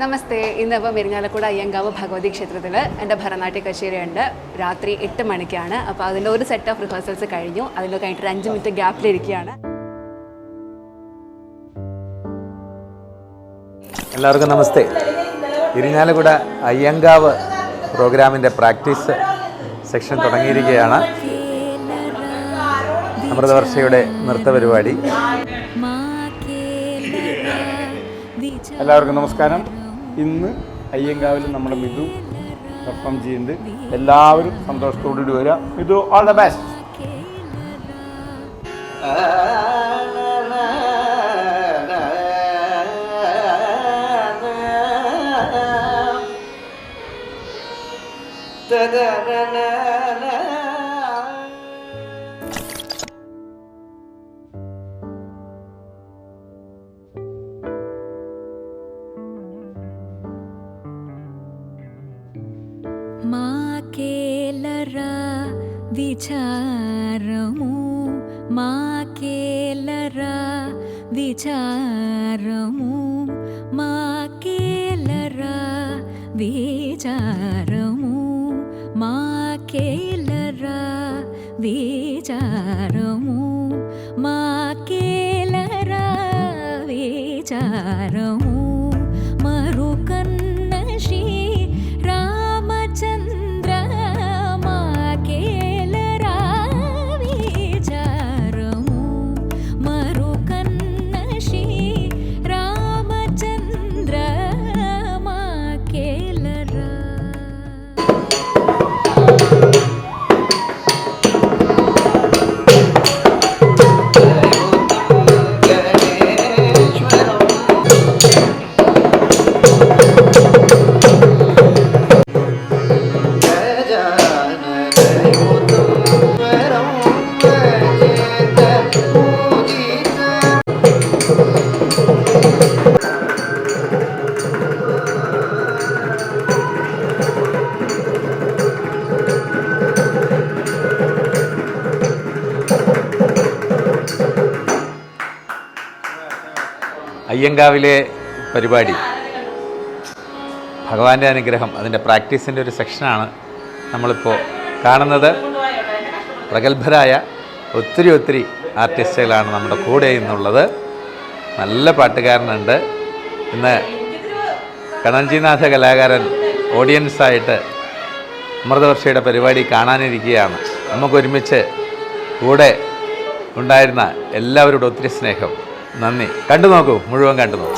നമസ്തേ ഇന്നിപ്പോൾ മെരിങ്ങാലക്കുട അയ്യങ്കാവ് ഭഗവതി ക്ഷേത്രത്തിൽ എന്റെ ഭരതനാട്യ കച്ചേരിയുണ്ട്. രാത്രി എട്ട് മണിക്കാണ്. അപ്പോൾ അതിന്റെ ഒരു സെറ്റ് ഓഫ് റിഹേഴ്സൽസ് കഴിഞ്ഞു. അതിൽ കഴിഞ്ഞിട്ട് ഒരു അഞ്ച് മിനിറ്റ് ഗ്യാപ്പിലിരിക്കുകയാണ്. എല്ലാവർക്കും നമസ്തേ. ഇരിഞ്ഞാലക്കുട അയ്യങ്കാവ് പ്രോഗ്രാമിന്റെ പ്രാക്ടീസ് സെക്ഷൻ തുടങ്ങിയിരിക്കുകയാണ്. അമൃതവർഷയുടെ നൃത്ത പരിപാടി. എല്ലാവർക്കും നമസ്കാരം. ഇന്ന് അയ്യങ്കാവിൽ നമ്മുടെ മിതു പെർഫോം ചെയ്യുന്നുണ്ട്. എല്ലാവരും സന്തോഷത്തോടുകൂടി വരിക. മിതു ഓൾ ദ ബെസ്റ്റ് విచారము మాకేలరా? విచారము మాకేలరా? విచారము మాకేలరా? విచారము మాకేలరా? విచారము അയ്യങ്കാവിലെ പരിപാടി. ഭഗവാന്റെ അനുഗ്രഹം അതിന്റെ പ്രാക്ടീസിന്റെ ഒരു സെക്ഷനാണ് നമ്മളിപ്പോൾ കാണുന്നത്. പ്രഗത്ഭരായ ഒത്തിരി ഒത്തിരി ആർട്ടിസ്റ്റുകളാണ് നമ്മുടെ കൂടെ ഇന്നുള്ളത്. നല്ല പാട്ടുകാരനുണ്ട്. ഇന്ന് കണഞ്ചിനാഥ കലാകാരൻ ഓഡിയൻസായിട്ട് അമൃതവർഷയുടെ പരിപാടി കാണാനിരിക്കുകയാണ്. നമുക്കൊരുമിച്ച് കൂടെ ഉണ്ടായിരുന്ന എല്ലാവരോടും ഒത്തിരി സ്നേഹം. നന്ദി. കണ്ടു നോക്കൂ മുഴുവൻ കണ്ടു നോക്കൂ.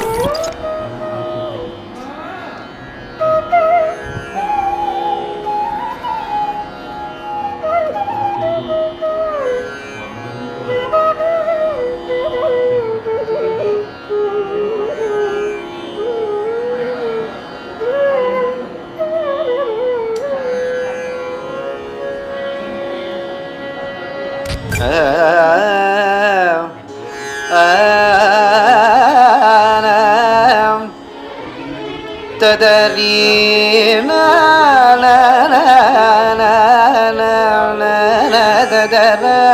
تدرين لا لا لا لا لا تدرين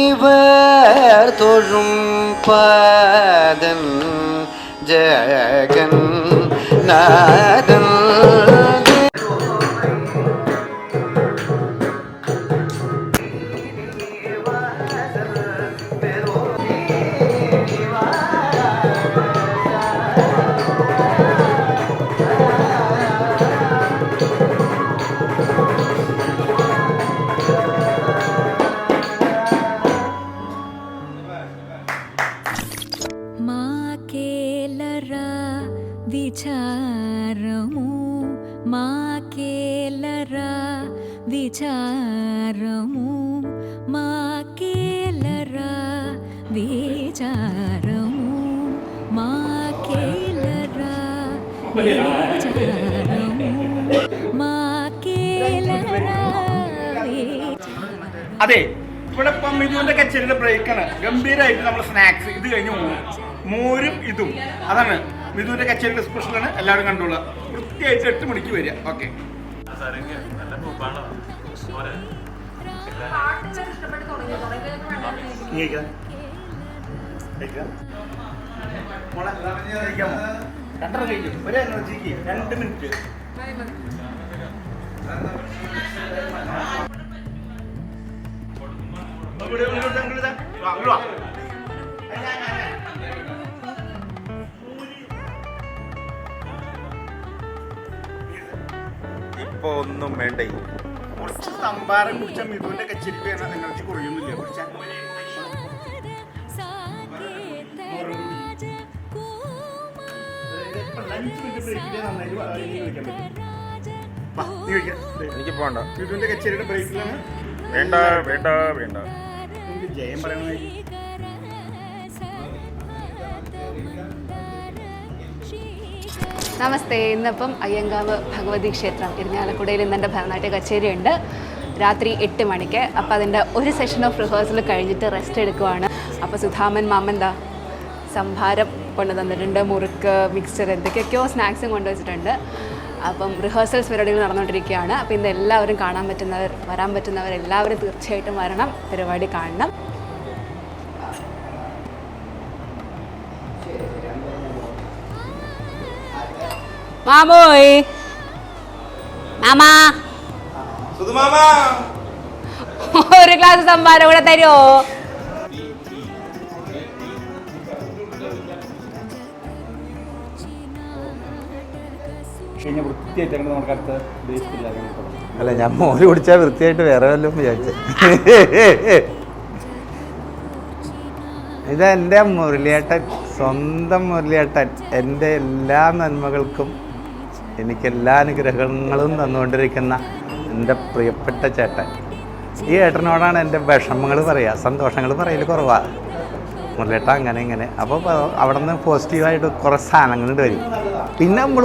முனிவர் தொழும் പാദം ജഗൻ നാദം విచారము మాకేలరా విచారము మాకేలరా విచారము మాకేలరా విచారము അതെ ഇവിടെ ഇപ്പം മിതുവിന്റെ കച്ചേരിയുടെ ബ്രേക്കാണ് ഗംഭീരമായിട്ട് നമ്മൾ സ്നാക്സ് ഇത് കഴിഞ്ഞ് പോകും മോരും ഇതും അതാണ് മിതുവിന്റെ കച്ചേരിയുടെ സ്പെഷ്യലാണ് എല്ലാവരും കണ്ടോളുക കൃത്യമായിട്ട് എട്ട് മണിക്ക് വരിക ഓക്കെ രണ്ടര കഴിഞ്ഞു ഒരു എനർജിക്ക് രണ്ട് മിനിറ്റ് ഇവിടെ ഇങ്ങോട്ട് ഇങ്ങോട്ട് ഇതാ. വാ, ഇപ്പൊ ഒന്നും വേണ്ടേ? കുറച്ച് സംഭാരം കുടിച്ച മിഥുവിന്റെ കച്ചേരിക്ക് വേണം എനർജി കുറയൊന്നുമില്ല കഴിക്കാം. എനിക്ക് പോണ്ട. കച്ചേരിയുടെ ബ്രേക്കിലാണ് വേണ്ട വേണ്ട വേണ്ട. ജയം പറയണമായിരിക്കും നമസ്തേ. ഇന്നിപ്പം അയ്യങ്കാവ് ഭഗവതി ക്ഷേത്രം ഇരിഞ്ഞാലക്കുടയിൽ ഇന്ന് എന്റെ ഭരതനാട്യ കച്ചേരി ഉണ്ട് രാത്രി എട്ട് മണിക്ക്. അപ്പോൾ അതിന്റെ ഒരു സെഷൻ ഓഫ് റിഹേഴ്സൽ കഴിഞ്ഞിട്ട് റെസ്റ്റ് എടുക്കുവാണ്. അപ്പോൾ സുധാമൻ മാമൻ എന്താ സംഭാരം കൊണ്ടു തന്നിട്ടുണ്ട്. മുറുക്ക് മിക്സ്ചർ എന്തൊക്കെയൊക്കെയോ സ്നാക്സും കൊണ്ടുവച്ചിട്ടുണ്ട് അപ്പം റിഹേഴ്സൽസ് പരിപാടികൾ നടന്നുകൊണ്ടിരിക്കുകയാണ്. അപ്പോൾ ഇന്ന് എല്ലാവരും കാണാൻ പറ്റുന്നവർ വരാൻ പറ്റുന്നവർ എല്ലാവരും തീർച്ചയായിട്ടും വരണം. പരിപാടി കാണണം. മാമോയ്. മാമാ. ഒരു ഗ്ലാസ് സംഭാരം കൂടെ തരുമോ അല്ല ഞാൻ മോര് കുടിച്ചാൽ വൃത്തിയായിട്ട് വേറെ വല്ലതും വിചാരിച്ചു. ഇത് എന്റെ മുരളിയേട്ടൻ സ്വന്തം മുരളിയേട്ടൻ. എന്റെ എല്ലാ നന്മകൾക്കും എനിക്ക് എല്ലാ അനുഗ്രഹങ്ങളും തന്നുകൊണ്ടിരിക്കുന്ന എന്റെ പ്രിയപ്പെട്ട ചേട്ടൻ. ഈ ഏട്ടനോടാണ് എന്റെ വിഷമങ്ങൾ പറയുക സന്തോഷങ്ങൾ പറയൽ കുറവാണ് മുരളിയേട്ട അങ്ങനെ ഇങ്ങനെ. അപ്പോൾ അവിടെ നിന്ന് പോസിറ്റീവായിട്ട് കുറേ സാധനങ്ങൾ വരും. പിന്നെ നമ്മൾ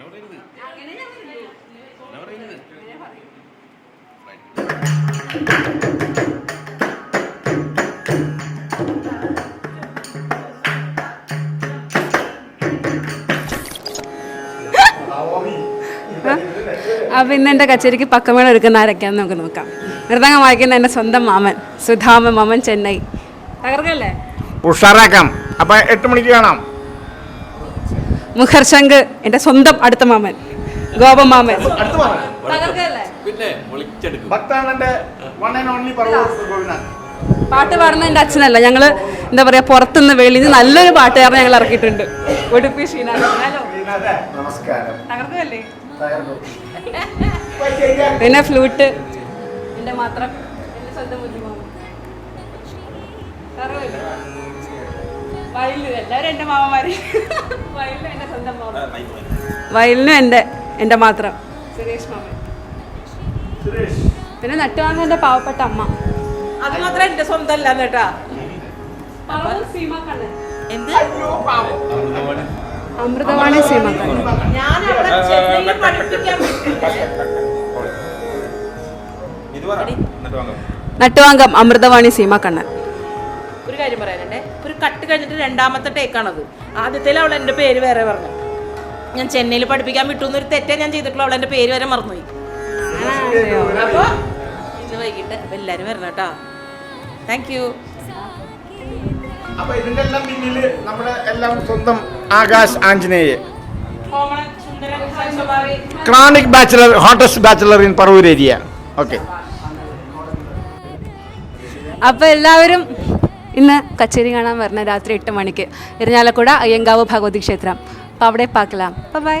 തുള്ളു ഇവിടെ മുറുക്കായിരിക്കും ഗോപുവിനോട് അപ്പം ഇന്ന് എന്റെ കച്ചേരിക്ക് പക്കമേളം എടുക്കുന്ന ആരൊക്കെയാന്ന് നമുക്ക് നോക്കാം. മൃതംഗം വായിക്കുന്ന എന്റെ സ്വന്തം മാമൻ സുധാമൻ മാമൻ ചെന്നൈ. തകർക്കല്ലേ? ഉഷാറാക്കാം. അപ്പം എട്ട് മണിക്ക് കാണാം. മുഖർശങ്ക് എന്റെ സ്വന്തം അടുത്ത മാമൻ ഗോപമാമൻ പാട്ട് പാടുന്ന എന്റെ അച്ഛനല്ല. ഞങ്ങൾ എന്താ പറയുക പുറത്തുനിന്ന് വെളിയിൽ നിന്ന് നല്ലൊരു പാട്ടുകാരനെ ഞങ്ങൾ ഇറക്കിയിട്ടുണ്ട്. ഉടുപ്പി നമസ്കാരം. തകർക്കല്ലേ? പിന്നെ ഫ്ലൂട്ട് എന്റെ മാത്രം എന്റെ സ്വന്തം ബുദ്ധിമാമൻ. എല്ലാവരും എന്റെ മാമന്മാര്. വയലിനും എന്റെ സ്വന്തം മാമൻ. വയലിനും എന്റെ എന്റെ മാത്രം. സുരേഷ് മാമൻ. പിന്നെ നട്ടുവാങ്ങ എന്റെ പാവപ്പെട്ട അമ്മ? അത് മാത്രം എന്റെ സ്വന്തം അല്ല കേട്ടാ സീമ കണ്ണൻ എന്ത്? അമൃതവാണി. സീമ കണ്ണൻ ഞാൻ അവിടെ ചെന്നൈയിൽ പഠിപ്പിക്കാൻ നട്ടുവാങ്കം അമൃതവാണി സീമ കണ്ണൻ ഒരു കാര്യം പറയാനുണ്ടേ. ഒരു കട്ട് കഴിഞ്ഞിട്ട് രണ്ടാമത്തെ ടേക്കാണത് ആദ്യത്തിൽ അവൾ എന്റെ പേര് വേറെ പറഞ്ഞു. ഞാൻ ചെന്നൈയിൽ പഠിപ്പിക്കാൻ വിട്ടു എന്നൊരു തെറ്റേ ഞാൻ ചെയ്തിട്ടുള്ളൂ. അവൾ എന്റെ പേര് വരെ മറന്നുപോയി. അപ്പോൾ ഇന്ന് വൈകിട്ട് അപ്പോൾ എല്ലാവരും വരണം കേട്ടോ. താങ്ക് യു അപ്പൊ ഇതിന്റെ എല്ലാം പിന്നിൽ നമ്മുടെ എല്ലാം സ്വന്തം Akash Anjaneya. Chronic bachelor hottest bachelor in Paravur area okay അപ്പോൾ എല്ലാവരും ഇന്ന് കച്ചേരി കാണാൻ വരണം രാത്രി എട്ട് മണിക്ക്. ഇരിഞ്ഞാലക്കുട അയ്യങ്കാവ് ഭഗവതി ക്ഷേത്രം. അപ്പോൾ അവിടെ പാക്കലാം. ബൈ